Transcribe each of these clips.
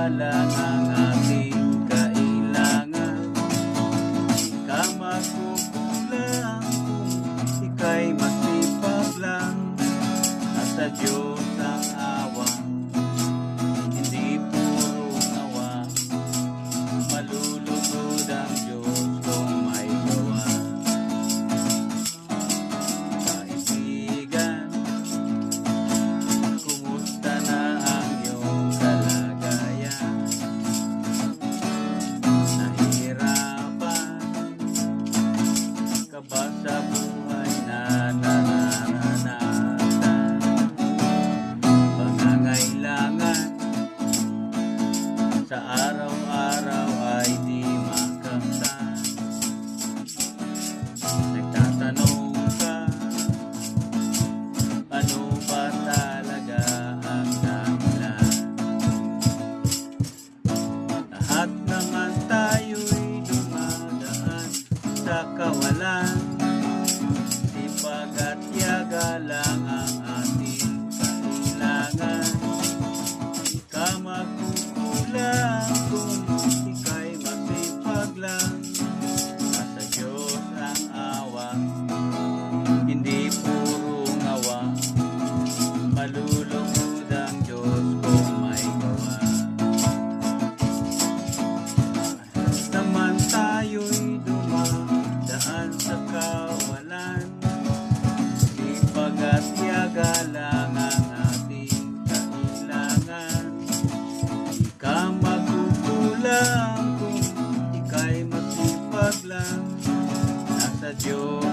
La la la. You.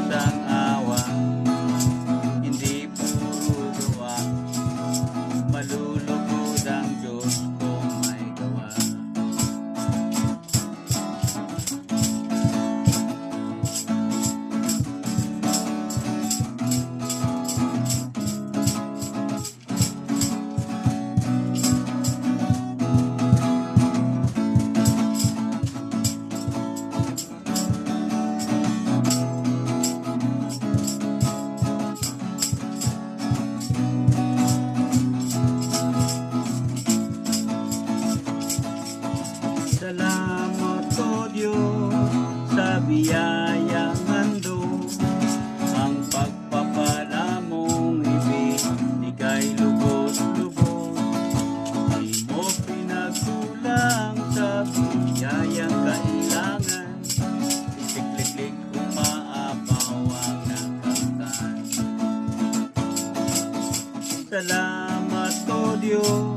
Salamat o Diyos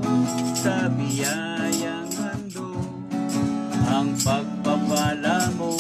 sa biyayang ando ang pagpapala mo.